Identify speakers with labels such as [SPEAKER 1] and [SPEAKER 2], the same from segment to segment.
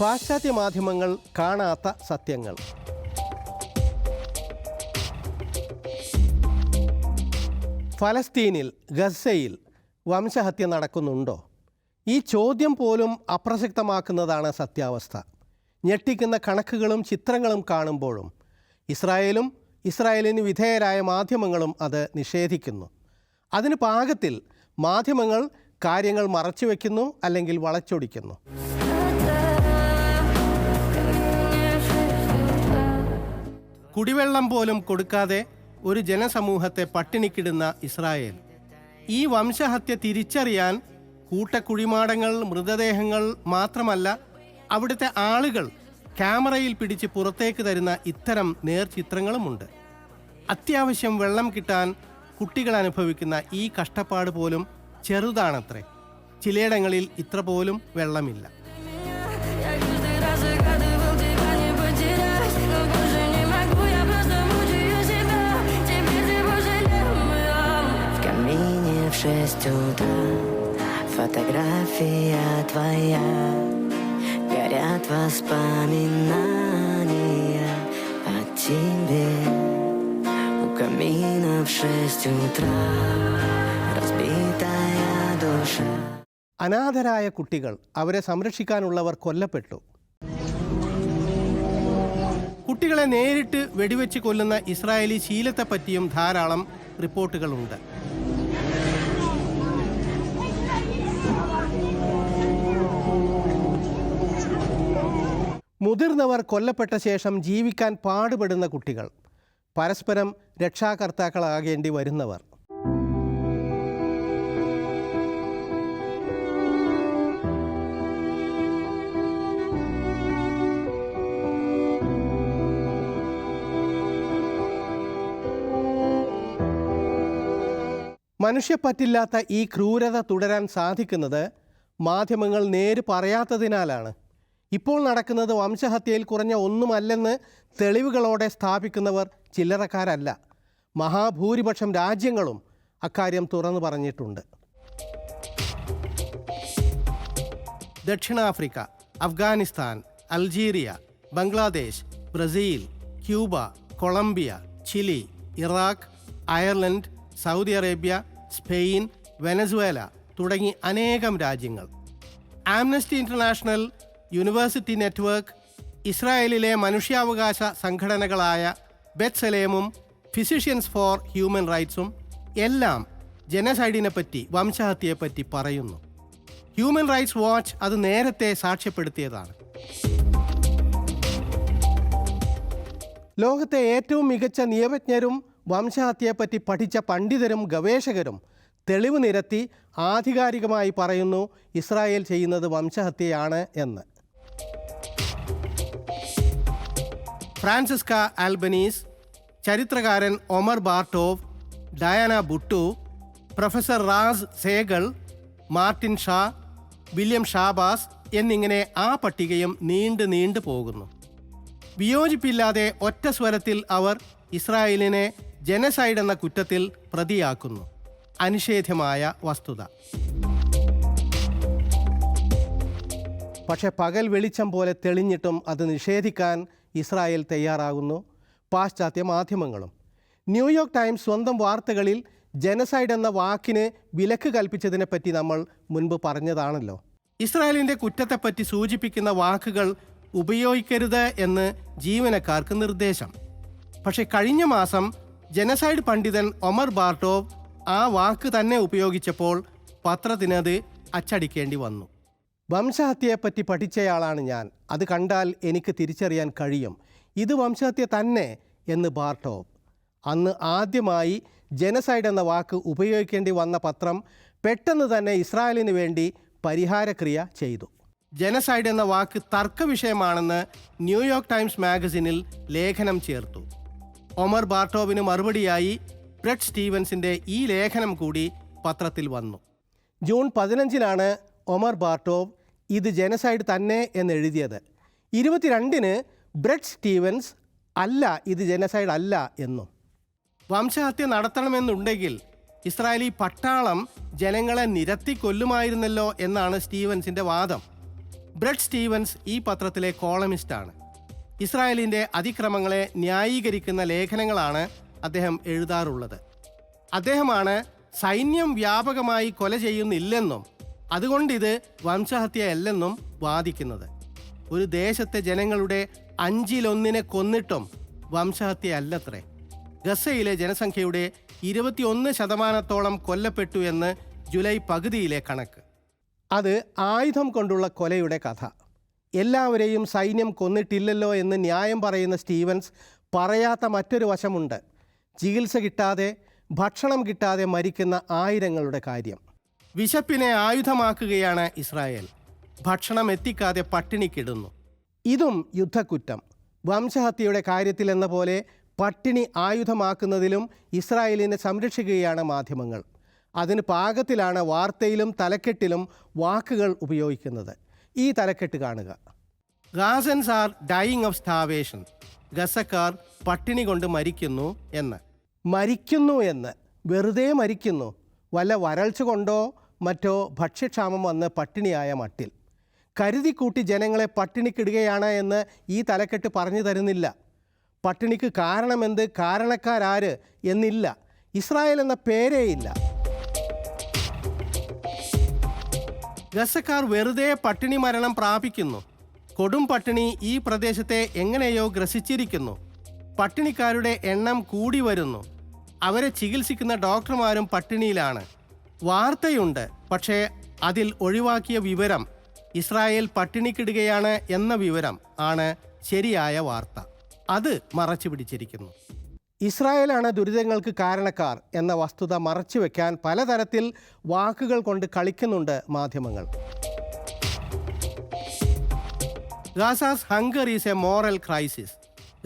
[SPEAKER 1] പാശ്ചാത്യ മാധ്യമങ്ങൾ കാണാത്ത സത്യങ്ങൾ. ഫലസ്തീനിൽ ഗസയിൽ വംശഹത്യ നടക്കുന്നുണ്ടോ? ഈ ചോദ്യം പോലും അപ്രസക്തമാക്കുന്നതാണ് സത്യാവസ്ഥ. ഞെട്ടിക്കുന്ന കണക്കുകളും ചിത്രങ്ങളും കാണുമ്പോഴും ഇസ്രായേലും ഇസ്രായേലിന് വിധേയരായ മാധ്യമങ്ങളും അത് നിഷേധിക്കുന്നു. അതിന് പാകത്തിൽ മാധ്യമങ്ങൾ കാര്യങ്ങൾ മറച്ചുവെക്കുന്നു അല്ലെങ്കിൽ വളച്ചൊടിക്കുന്നു. കുടിവെള്ളം പോലും കൊടുക്കാതെ ഒരു ജനസമൂഹത്തെ പട്ടിണിക്കിടുന്ന ഇസ്രായേൽ. ഈ വംശഹത്യ തിരിച്ചറിയാൻ കൂട്ടക്കുഴിമാടങ്ങൾ മൃതദേഹങ്ങൾ മാത്രമല്ല അവിടുത്തെ ആളുകൾ ക്യാമറയിൽ പിടിച്ച് പുറത്തേക്ക് തരുന്ന ഇത്തരം നേർചിത്രങ്ങളുമുണ്ട്. അത്യാവശ്യം വെള്ളം കിട്ടാൻ കുട്ടികൾ അനുഭവിക്കുന്ന ഈ കഷ്ടപ്പാട് പോലും ചെറുതാണത്രേ. ചിലയിടങ്ങളിൽ ഇത്ര പോലും വെള്ളമില്ല.
[SPEAKER 2] шесть утра Фотография твоя Горят воспоминания о тебе У камина в шесть утра Разбитая душа
[SPEAKER 1] അനാഥരായ കുട്ടികൾ അവരെ സംരക്ഷിക്കാനുള്ളവർ കൊല്ലപ്പെട്ടു കുട്ടികളെ നേരിട്ട് വെടിവെച്ച് കൊല്ലുന്ന ഇസ്രായേലി ശീലത്തെപ്പറ്റിയും ധാരാളം റിപ്പോർട്ടുകളുണ്ട് മുതിർന്നവർ കൊല്ലപ്പെട്ട ശേഷം ജീവിക്കാൻ പാടുപെടുന്ന കുട്ടികൾ. പരസ്പരം രക്ഷാകർത്താക്കളാകേണ്ടി വരുന്നവർ. മനുഷ്യപ്പറ്റില്ലാത്ത ഈ ക്രൂരത തുടരാൻ സാധിക്കുന്നത് മാധ്യമങ്ങൾ നേര് പറയാത്തതിനാലാണ്. ഇപ്പോൾ നടക്കുന്നത് വംശഹത്യയിൽ കുറഞ്ഞ ഒന്നുമല്ലെന്ന് തെളിവുകളോടെ സ്ഥാപിക്കുന്നവർ ചില്ലറക്കാരല്ല. മഹാഭൂരിപക്ഷം രാജ്യങ്ങളും അക്കാര്യം തുറന്നു പറഞ്ഞിട്ടുണ്ട്. ദക്ഷിണാഫ്രിക്ക Afghanistan Algeria Bangladesh Brazil Cuba Colombia Chile Iraq Ireland Saudi Arabia Spain Venezuela തുടങ്ങി അനേകം രാജ്യങ്ങൾ. ആംനസ്റ്റി ഇന്റർനാഷണൽ യൂണിവേഴ്സിറ്റി നെറ്റ്വർക്ക് ഇസ്രായേലിലെ മനുഷ്യാവകാശ സംഘടനകളായ ബെത്സലേമും ഫിസിഷ്യൻസ് ഫോർ ഹ്യൂമൻ റൈറ്റ്സും എല്ലാം ജനസൈഡിനെപ്പറ്റി വംശഹത്യയെപ്പറ്റി പറയുന്നു. ഹ്യൂമൻ റൈറ്റ്സ് വാച്ച് അത് നേരത്തെ സാക്ഷ്യപ്പെടുത്തിയതാണ്. ലോകത്തെ ഏറ്റവും മികച്ച നിയമജ്ഞരും വംശഹത്യയെപ്പറ്റി പഠിച്ച പണ്ഡിതരും ഗവേഷകരും തെളിവ് നിരത്തി ആധികാരികമായി പറയുന്നു ഇസ്രായേൽ ചെയ്യുന്നത് വംശഹത്യയാണ് എന്ന്. ഫ്രാൻസിസ്ക ആൽബനീസ് ചരിത്രകാരൻ Omer Bartov Diana Buttu professor Raz Segal Martin Shaw William Schabas എന്നിങ്ങനെ ആ പട്ടികയും നീണ്ടു നീണ്ടു പോകുന്നു. വിയോജിപ്പില്ലാതെ ഒറ്റ സ്വരത്തിൽ അവർ ഇസ്രായേലിനെ ജനസൈഡ് എന്ന കുറ്റത്തിൽ പ്രതിയാക്കുന്നു. അനിഷേധ്യമായ വസ്തുത. പക്ഷെ പകൽ വെളിച്ചം പോലെ തെളിഞ്ഞിട്ടും അത് നിഷേധിക്കാൻ ഇസ്രായേൽ തയ്യാറാകുന്നു. പാശ്ചാത്യ മാധ്യമങ്ങളും. ന്യൂയോർക്ക് ടൈംസ് സ്വന്തം വാർത്തകളിൽ ജനസൈഡ് എന്ന വാക്കിന് വിലക്ക് കൽപ്പിച്ചതിനെപ്പറ്റി നമ്മൾ മുൻപ് പറഞ്ഞതാണല്ലോ. ഇസ്രായേലിന്റെ കുറ്റത്തെപ്പറ്റി സൂചിപ്പിക്കുന്ന വാക്കുകൾ ഉപയോഗിക്കരുത് എന്ന് ജീവനക്കാർക്ക് നിർദ്ദേശം. പക്ഷേ കഴിഞ്ഞ മാസം ജനസൈഡ് പണ്ഡിതൻ ഒമർ ബാർട്ടോവ് ആ വാക്ക് തന്നെ ഉപയോഗിച്ചപ്പോൾ പത്രത്തിനത് അച്ചടിക്കേണ്ടി വന്നു. വംശഹത്യയെപ്പറ്റി പഠിച്ചയാളാണ് ഞാൻ. അത് കണ്ടാൽ എനിക്ക് തിരിച്ചറിയാൻ കഴിയും. ഇത് വംശഹത്യ തന്നെ എന്ന് ബാർട്ടോവ് അന്ന് ആദ്യമായി ജനസൈഡ് എന്ന വാക്ക് ഉപയോഗിക്കേണ്ടി വന്ന പത്രം പെട്ടെന്ന് തന്നെ ഇസ്രായേലിന് വേണ്ടി പരിഹാരക്രിയ ചെയ്തു. ജനസൈഡ് എന്ന വാക്ക് തർക്ക വിഷയമാണെന്ന് ന്യൂയോർക്ക് ടൈംസ് മാഗസിനിൽ ലേഖനം ചേർത്തു. ഒമർ ബാർട്ടോവിന് മറുപടിയായി ബ്രെഡ് സ്റ്റീവൻസിന്റെ ഈ ലേഖനം കൂടി പത്രത്തിൽ വന്നു. ജൂൺ പതിനഞ്ചിനാണ് ഒമർ ബാർട്ടോവ് ഇത് ജനസൈഡ് തന്നെ എന്നെഴുതിയത്. ഇരുപത്തിരണ്ടിന് ബ്രെഡ് സ്റ്റീവൻസ് അല്ല ഇത് ജനസൈഡ് അല്ല എന്നും. വംശഹത്യ നടത്തണമെന്നുണ്ടെങ്കിൽ ഇസ്രായേലി പട്ടാളം ജനങ്ങളെ നിരത്തി കൊല്ലുമായിരുന്നല്ലോ എന്നാണ് സ്റ്റീവൻസിന്റെ വാദം. ബ്രെഡ് സ്റ്റീവൻസ് ഈ പത്രത്തിലെ കോളമിസ്റ്റാണ്. ഇസ്രായേലിന്റെ അതിക്രമങ്ങളെ ന്യായീകരിക്കുന്ന ലേഖനങ്ങളാണ് അദ്ദേഹം എഴുതാറുള്ളത്. അദ്ദേഹമാണ് സൈന്യം വ്യാപകമായി കൊല ചെയ്യുന്നില്ലെന്നും അതുകൊണ്ടിത് വംശഹത്യയല്ലെന്നും വാദിക്കുന്നത്. ഒരു ദേശത്തെ ജനങ്ങളുടെ അഞ്ചിലൊന്നിനെ കൊന്നിട്ടും വംശഹത്യയല്ലത്രേ. ഗസയിലെ ജനസംഖ്യയുടെ ഇരുപത്തിയൊന്ന് ശതമാനത്തോളം കൊല്ലപ്പെട്ടു എന്ന് ജൂലൈ പകുതിയിലെ കണക്ക്. അത് ആയുധം കൊണ്ടുള്ള കൊലയുടെ കഥ. എല്ലാവരെയും സൈന്യം കൊന്നിട്ടില്ലല്ലോ എന്ന് ന്യായം പറയുന്ന സ്റ്റീവൻസ് പറയാത്ത മറ്റൊരു വശമുണ്ട്. ചികിത്സ കിട്ടാതെ ഭക്ഷണം കിട്ടാതെ മരിക്കുന്ന ആയിരങ്ങളുടെ കാര്യം. വിശപ്പിനെ ആയുധമാക്കുകയാണ് ഇസ്രായേൽ. ഭക്ഷണം എത്തിക്കാതെ പട്ടിണിക്കിടുന്നു ഇതും യുദ്ധക്കുറ്റം. വംശഹത്യയുടെ കാര്യത്തിലെന്ന പോലെ പട്ടിണി ആയുധമാക്കുന്നതിലും ഇസ്രായേലിനെ സംരക്ഷിക്കുകയാണ് മാധ്യമങ്ങൾ. അതിന് പാകത്തിലാണ് വാർത്തയിലും തലക്കെട്ടിലും വാക്കുകൾ ഉപയോഗിക്കുന്നത്. ഈ തലക്കെട്ട് കാണുക. Gazans are dying of starvation. ഗസക്കാർ പട്ടിണി കൊണ്ട് മരിക്കുന്നു എന്ന്. മരിക്കുന്നു എന്ന്. വെറുതെ മരിക്കുന്നു. വല്ല വരൾച്ച കൊണ്ടോ മറ്റോ ഭക്ഷ്യക്ഷാമം വന്ന് പട്ടിണിയായ മട്ടിൽ. കരുതിക്കൂട്ടി ജനങ്ങളെ പട്ടിണിക്കിടുകയാണ് എന്ന് ഈ തലക്കെട്ട് പറഞ്ഞു തരുന്നില്ല. പട്ടിണിക്ക് കാരണമെന്ത് കാരണക്കാരാര് എന്നില്ല. ഇസ്രായേൽ എന്ന പേരേ ഇല്ല ഗസക്കാർ വെറുതെ പട്ടിണി മരണം പ്രാപിക്കുന്നു. കൊടും പട്ടിണി ഈ പ്രദേശത്തെ എങ്ങനെയോ ഗ്രസിച്ചിരിക്കുന്നു. പട്ടിണിക്കാരുടെ എണ്ണം കൂടി വരുന്നു. അവരെ ചികിത്സിക്കുന്ന ഡോക്ടർമാരും പട്ടിണിയിലാണ്. വാർത്തയുണ്ട്. പക്ഷേ അതിൽ ഒഴിവാക്കിയ വിവരം ഇസ്രായേൽ പട്ടിണിക്കിടുകയാണ് എന്ന വിവരം ആണ് ശരിയായ വാർത്ത. അത് മറച്ചു പിടിച്ചിരിക്കുന്നു. ഇസ്രായേലാണ് ദുരിതങ്ങൾക്ക് കാരണക്കാർ എന്ന വസ്തുത മറച്ചു വെക്കാൻ പലതരത്തിൽ വാക്കുകൾ കൊണ്ട് കളിക്കുന്നുണ്ട് മാധ്യമങ്ങൾ. Gaza's hunger is a moral crisis.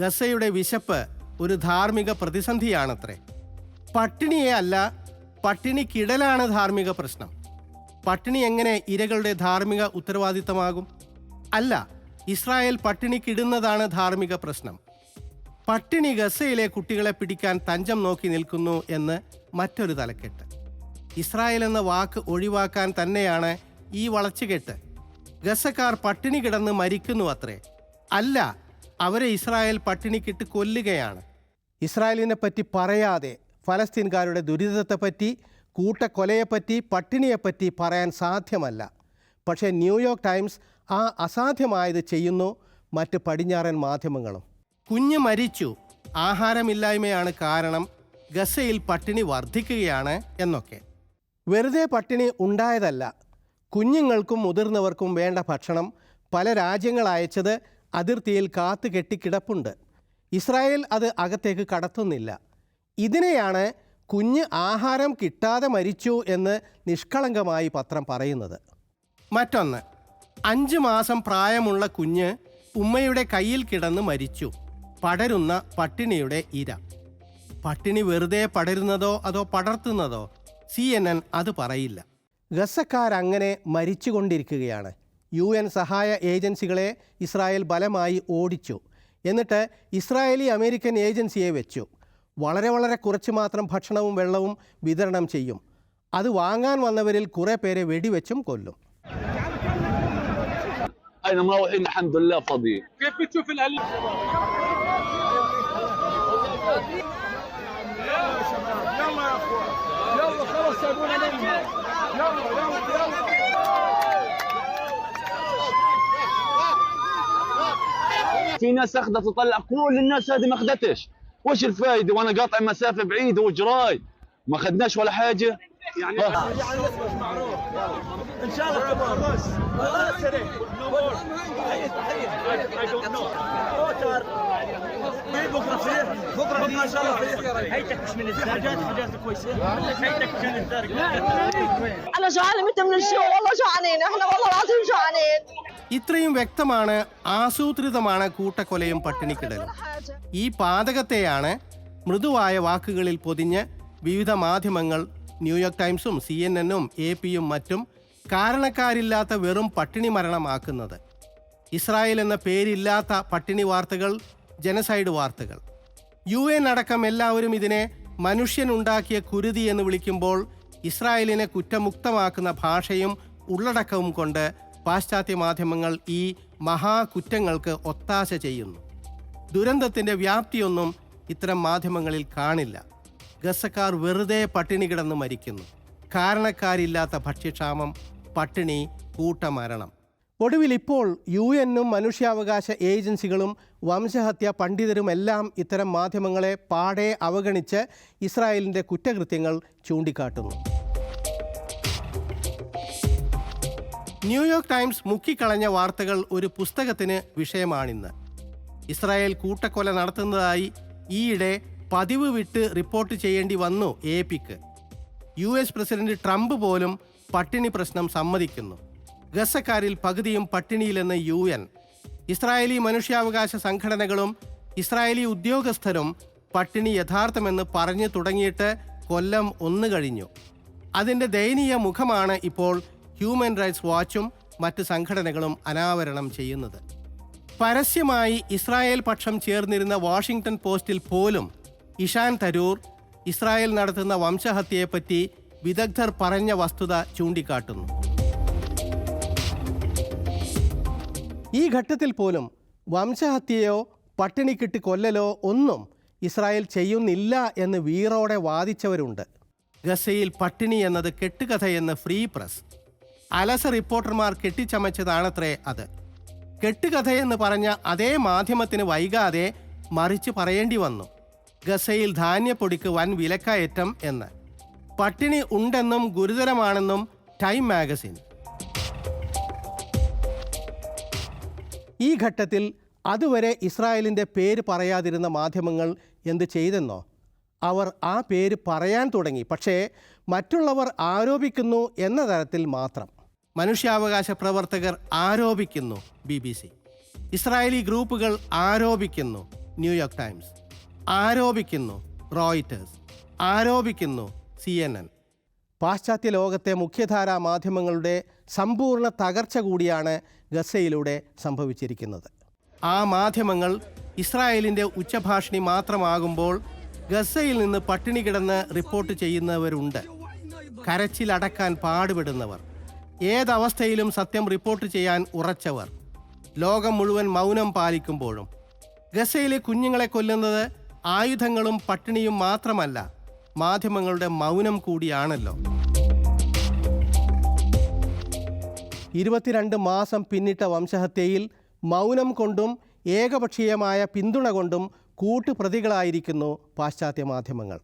[SPEAKER 1] ഗസയുടെ വിശപ്പ് ഒരു ധാർമ്മിക പ്രതിസന്ധിയാണത്രേ. പട്ടിണിയെ അല്ല പട്ടിണിക്കിടലാണ് ധാർമ്മിക പ്രശ്നം. പട്ടിണി എങ്ങനെ ഇരകളുടെ ധാർമ്മിക ഉത്തരവാദിത്തമാകും? അല്ല ഇസ്രായേൽ പട്ടിണിക്കിടുന്നതാണ് ധാർമ്മിക പ്രശ്നം. പട്ടിണി ഗസയിലെ കുട്ടികളെ പിടിക്കാൻ തഞ്ചം നോക്കി നിൽക്കുന്നു എന്ന് മറ്റൊരു തലക്കെട്ട്. ഇസ്രായേൽ എന്ന വാക്ക് ഒഴിവാക്കാൻ തന്നെയാണ് ഈ വളച്ചുകെട്ട്. ഗസക്കാർ പട്ടിണി കിടന്ന് മരിക്കുന്നു അത്രേ. അല്ല അവരെ ഇസ്രായേൽ പട്ടിണിക്കിട്ട് കൊല്ലുകയാണ്. ഇസ്രായേലിനെ പറ്റി പറയാതെ ഫലസ്തീൻകാരുടെ ദുരിതത്തെപ്പറ്റി കൂട്ടക്കൊലയെപ്പറ്റി പട്ടിണിയെപ്പറ്റി പറയാൻ സാധ്യമല്ല. പക്ഷേ ന്യൂയോർക്ക് ടൈംസ് ആ അസാധ്യമായത് ചെയ്യുന്നു മറ്റ് പടിഞ്ഞാറൻ മാധ്യമങ്ങളും. കുഞ്ഞ് മരിച്ചു. ആഹാരമില്ലായ്മയാണ് കാരണം. ഗസയിൽ പട്ടിണി വർദ്ധിക്കുകയാണ് എന്നൊക്കെ. വെറുതെ പട്ടിണി ഉണ്ടായതല്ല. കുഞ്ഞുങ്ങൾക്കും മുതിർന്നവർക്കും വേണ്ട ഭക്ഷണം പല രാജ്യങ്ങൾ അയച്ചത് അതിർത്തിയിൽ കാത്തു കെട്ടിക്കിടപ്പുണ്ട് ഇസ്രായേൽ അത് അകത്തേക്ക് കടത്തുന്നില്ല. ഇതിനെയാണ് കുഞ്ഞ് ആഹാരം കിട്ടാതെ മരിച്ചു എന്ന് നിഷ്കളങ്കമായി പത്രം പറയുന്നത്. മറ്റൊന്ന് അഞ്ച് മാസം പ്രായമുള്ള കുഞ്ഞ് ഉമ്മയുടെ കയ്യിൽ കിടന്ന് മരിച്ചു. പടരുന്ന പട്ടിണിയുടെ ഇര. പട്ടിണി വെറുതെ പടരുന്നതോ അതോ പടർത്തുന്നതോ സി എൻ എൻ അത് പറയില്ല. ഗസക്കാരങ്ങനെ മരിച്ചുകൊണ്ടിരിക്കുകയാണ്. യു എൻ സഹായ ഏജൻസികളെ ഇസ്രായേൽ ബലമായി ഓടിച്ചു. എന്നിട്ട് ഇസ്രായേലി അമേരിക്കൻ ഏജൻസിയെ വെച്ചു. വളരെ വളരെ കുറച്ച് മാത്രം ഭക്ഷണവും വെള്ളവും വിതരണം ചെയ്യും അത് വാങ്ങാൻ വന്നവരിൽ കുറേ പേരെ വെടിവെച്ചും കൊല്ലും
[SPEAKER 3] هاي مروحين الحمد لله فاضيين
[SPEAKER 4] كيف بتشوف القليل يلا يا اخوان يلا خلص سابونا نمنا يلا يلا يلا
[SPEAKER 3] في ناس اخذت تطلع كل الناس هذه ما اخذتش وش الفايدة؟ وأنا قاطع مسافة بعيده وجراي. ما اخذناش ولا حاجة.
[SPEAKER 4] يعني معروف إن شاء الله بكره فيه بكره بكره ان شاء الله فيه هيتك مش من الزرق حاجات حاجات كويسه هيتك مش من الزرق
[SPEAKER 5] أنا جوعانه متى من الشو والله جوعانين إحنا والله العظيم جوعانين
[SPEAKER 1] ഇത്രയും വ്യക്തമാണ് ആസൂത്രിതമാണ് കൂട്ടക്കൊലയും പട്ടിണിക്കിടലും. ഈ പാതകത്തെയാണ് മൃദുവായ വാക്കുകളിൽ പൊതിഞ്ഞ് വിവിധ മാധ്യമങ്ങൾ ന്യൂയോർക്ക് ടൈംസും സി എൻ എന്നും എ പിയും മറ്റും കാരണക്കാരില്ലാത്ത വെറും പട്ടിണി മരണമാക്കുന്നത്. ഇസ്രായേൽ എന്ന പേരില്ലാത്ത പട്ടിണി വാർത്തകൾ ജനസൈഡ് വാർത്തകൾ. യു എൻ അടക്കം എല്ലാവരും ഇതിനെ മനുഷ്യനുണ്ടാക്കിയ കുരുതി എന്ന് വിളിക്കുമ്പോൾ ഇസ്രായേലിനെ കുറ്റമുക്തമാക്കുന്ന ഭാഷയും ഉള്ളടക്കവും കൊണ്ട് പാശ്ചാത്യ മാധ്യമങ്ങൾ ഈ മഹാകുറ്റങ്ങൾക്ക് ഒത്താശ ചെയ്യുന്നു. ദുരന്തത്തിന്റെ വ്യാപ്തിയൊന്നും ഇത്തരം മാധ്യമങ്ങളിൽ കാണില്ല. ഗസക്കാർ വെറുതെ പട്ടിണി കിടന്ന് മരിക്കുന്നു. കാരണക്കാരില്ലാത്ത ഭക്ഷ്യക്ഷാമം പട്ടിണി കൂട്ടമരണം. ഒടുവിൽ ഇപ്പോൾ യു എന്നും മനുഷ്യാവകാശ ഏജൻസികളും വംശഹത്യ പണ്ഡിതരുമെല്ലാം ഇത്തരം മാധ്യമങ്ങളെ പാടെ അവഗണിച്ച് ഇസ്രായേലിന്റെ കുറ്റകൃത്യങ്ങൾ ചൂണ്ടിക്കാട്ടുന്നു. ന്യൂയോർക്ക് ടൈംസ് മുക്കിക്കളഞ്ഞ വാർത്തകൾ ഒരു പുസ്തകത്തിന് വിഷയമാണിന്ന്. ഇസ്രായേൽ കൂട്ടക്കൊല നടത്തുന്നതായി ഈയിടെ പതിവ് വിട്ട് റിപ്പോർട്ട് ചെയ്യേണ്ടി വന്നു എ പിക്ക് യു എസ് പ്രസിഡന്റ് ട്രംപ് പോലും പട്ടിണി പ്രശ്നം സമ്മതിക്കുന്നു. ഗസക്കാരിൽ പകുതിയും പട്ടിണിയിലെന്ന് യു എൻ. ഇസ്രായേലി മനുഷ്യാവകാശ സംഘടനകളും ഇസ്രായേലി ഉദ്യോഗസ്ഥരും പട്ടിണി യഥാർത്ഥമെന്ന് പറഞ്ഞു തുടങ്ങിയിട്ട് കൊല്ലം ഒന്ന് കഴിഞ്ഞു. അതിന്റെ ദയനീയ മുഖമാണ് ഇപ്പോൾ ഹ്യൂമൻ റൈറ്റ്സ് വാച്ചും മറ്റ് സംഘടനകളും അനാവരണം ചെയ്യുന്നത്. പരസ്യമായി ഇസ്രായേൽ പക്ഷം ചേർന്നിരുന്ന വാഷിംഗ്ടൺ പോസ്റ്റിൽ പോലും ഇഷാൻ തരൂർ ഇസ്രായേൽ നടത്തുന്ന വംശഹത്യയെപ്പറ്റി വിദഗ്ധർ പറഞ്ഞ വസ്തുത ചൂണ്ടിക്കാട്ടുന്നു. ഈ ഘട്ടത്തിൽ പോലും വംശഹത്യയോ പട്ടിണിക്കിട്ട് കൊല്ലലോ ഒന്നും ഇസ്രായേൽ ചെയ്യുന്നില്ല എന്ന് വീറോടെ വാദിച്ചവരുണ്ട്. ഗസയിൽ പട്ടിണി എന്നത് കെട്ടുകഥയെന്ന് ഫ്രീ പ്രസ് അലസ റിപ്പോർട്ടർമാർ കെട്ടിച്ചമച്ചതാണത്രേ അത്. കെട്ടുകഥയെന്ന് പറഞ്ഞ അതേ മാധ്യമത്തിന് വൈകാതെ മറിച്ച് പറയേണ്ടി വന്നു. ഗസയിൽ ധാന്യപ്പൊടിക്ക് വൻ വിലക്കയറ്റം എന്ന്. പട്ടിണി ഉണ്ടെന്നും ഗുരുതരമാണെന്നും ടൈം മാഗസിൻ. ഈ ഘട്ടത്തിൽ അതുവരെ ഇസ്രായേലിന്റെ പേര് പറയാതിരുന്ന മാധ്യമങ്ങൾ എന്ത് ചെയ്തെന്നോ? അവർ ആ പേര് പറയാൻ തുടങ്ങി. പക്ഷേ മറ്റുള്ളവർ ആരോപിക്കുന്നു എന്ന തരത്തിൽ മാത്രം. മനുഷ്യാവകാശ പ്രവർത്തകർ ആരോപിക്കുന്നു ബി ബി സി. ഇസ്രായേലി ഗ്രൂപ്പുകൾ ആരോപിക്കുന്നു ന്യൂയോർക്ക് ടൈംസ്. ആരോപിക്കുന്നു റോയിറ്റേഴ്സ്. ആരോപിക്കുന്നു സി എൻ എൻ. പാശ്ചാത്യ ലോകത്തെ മുഖ്യധാരാ മാധ്യമങ്ങളുടെ സമ്പൂർണ തകർച്ച കൂടിയാണ് ഗസയിലൂടെ സംഭവിച്ചിരിക്കുന്നത്. ആ മാധ്യമങ്ങൾ ഇസ്രായേലിന്റെ ഉച്ചഭാഷിണി മാത്രമാകുമ്പോൾ ഗസയിൽ നിന്ന് പട്ടിണി കിടന്ന് റിപ്പോർട്ട് ചെയ്യുന്നവരുണ്ട്. കരച്ചിലടക്കാൻ പാടുപെടുന്നവർ. ഏതവസ്ഥയിലും സത്യം റിപ്പോർട്ട് ചെയ്യാൻ ഉറച്ചവർ. ലോകം മുഴുവൻ മൗനം പാലിക്കുമ്പോഴും. ഗസയിലെ കുഞ്ഞുങ്ങളെ കൊല്ലുന്നത് ആയുധങ്ങളും പട്ടിണിയും മാത്രമല്ല മാധ്യമങ്ങളുടെ മൗനം കൂടിയാണല്ലോ. ഇരുപത്തിരണ്ട് മാസം പിന്നിട്ട വംശഹത്യയിൽ മൗനം കൊണ്ടും ഏകപക്ഷീയമായ പിന്തുണ കൊണ്ടും കൂട്ടുപ്രതികളായിരിക്കുന്നു പാശ്ചാത്യ മാധ്യമങ്ങൾ.